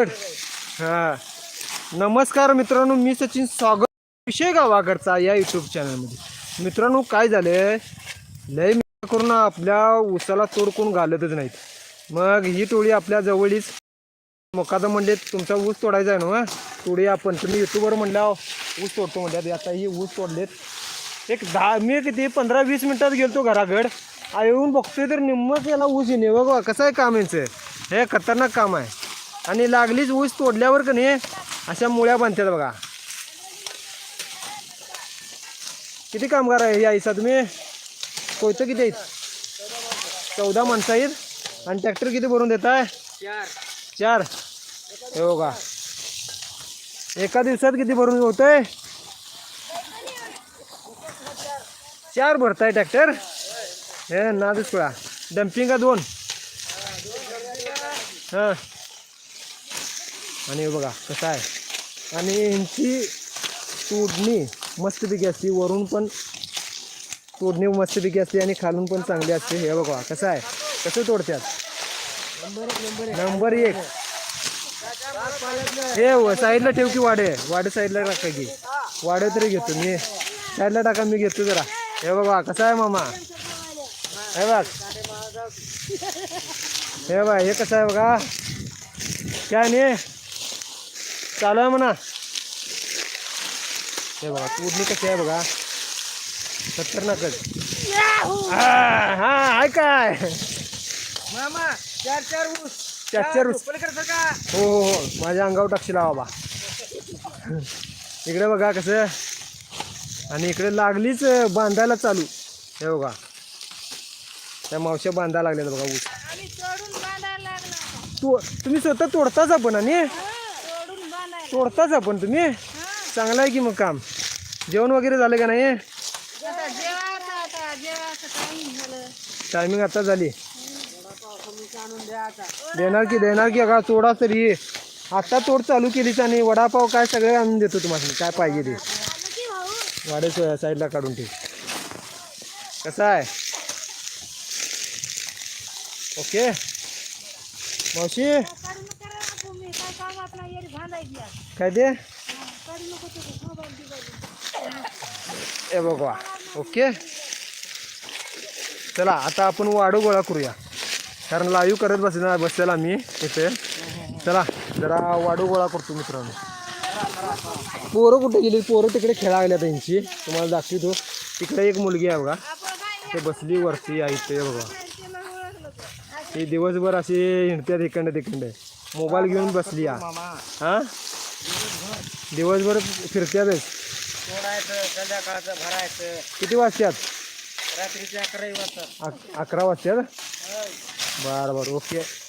हा. नमस्कार मित्रांनो मी सचिन स्वागत. विषय गावाकडचा या युट्यूब चॅनलमध्ये मित्रांनो काय झालंय? लय मी करून आपल्या ऊसाला तोड कोण घालतच नाहीत. मग ही टोळी आपल्या जवळीच मोकादा म्हणले तुमचा ऊस तोडायचा आहे ना? टोळी आपण तुम्ही युट्यूबवर म्हणल्या ऊस तोडतो म्हणल्यात. आता ही ऊस तोडलेत. एक दहा मी किती पंधरा वीस मिनिटात गेलतो घराकड. येऊन बघतोय तर निम्मच याला ऊस येणे बघा कसं आहे काम यांचं? हे खतरनाक काम आहे. आणि लागलीच ऊस तोडल्यावर का नाही अशा मुळ्या बांधतात बघा. किती कामगार आहे या आईसा तुम्ही? कोयतं किती आहेत? चौदा माणसं आहेत. आणि ट्रॅक्टर किती भरून देताय चार. हे बघा. एका दिवसात किती भरून होतंय? चार भरताय ट्रॅक्टर. हे ना दुसरा डम्पिंग का दोन? हां. आणि हे बघा कसं आहे. आणि यांची तोडणी मस्तपैकी असते. वरून पण तोडणी मस्तपैकी असते आणि खालून पण चांगली असते. हे बघा कसं आहे. कसं तोडतात नंबर एक. हे हो, साईडला ठेव की वाडे. वाडे साईडला टाका की. वाडे तरी घेतो मी. साईडला टाका मी घेतो जरा. हे बघा कसं आहे मामा? हे बघ. हे बघा हे कसं आहे बघा. काय नाही? चालू आहे म्हणा. हे बघा तोडणी कशी आहे बघा. खतरनाकच. हा हा आहे काय? मामा चार चार ऊस. चार चार ऊस. पलीकडचं का हो हो हो. माझ्या अंगावर टाकशील बाबा. इकडे बघा कसं. आणि इकडे लागलीच बांधायला चालू. हे बघा. त्या मावश्या बांधायला लागल्या बघा ऊस. तो तुम्ही स्वतः तोडताच आपण आणि? तोडताच आपण तुम्ही. चांगलं आहे की मग काम. जेवण वगैरे झालं का नाही? टायमिंग आता झाली. देणार की देणार की अगा तोडा तरी. आता तोड चालू केलीच आणि वडापाव काय सगळे आणून देतो तुम्हाला. काय पाहिजे ते. वाडेच साईडला काढून ठेव. कसं आहे? ओके मावशी? तुम्ही काय काम आपला येरी बांधायची आहे. काय ते? काढू नको ते मोबाईल बिबाईल. ए बघा ओके. चला आता आपण वाडू गोळा करूया. कारण लाईव्ह करत बसणार बसलेला मी इथे. चला जरा वाडू गोळा करतो मित्रांनो. पोरं कुठे गेली? पोरं तिकडे खेळायला लागल्या त्यांची. तुम्हाला दाखवतो. तिकडे एक मुलगी आहे बघा. आपण काय ते बसली वरती आहे ते बघा. ओळखलं? ती. दिवसभर अशी हिंडत्यात इकडं तिकडे मोबाईल घेऊन बसली या. हा? दिवसभर फिरत्यातच तोडायचं संध्याकाळचं भरायचं. किती वाजत्यात? रात्रीच्या अकराही वाजता अक- अकरा वाजत्यात? बरं बरं ओके.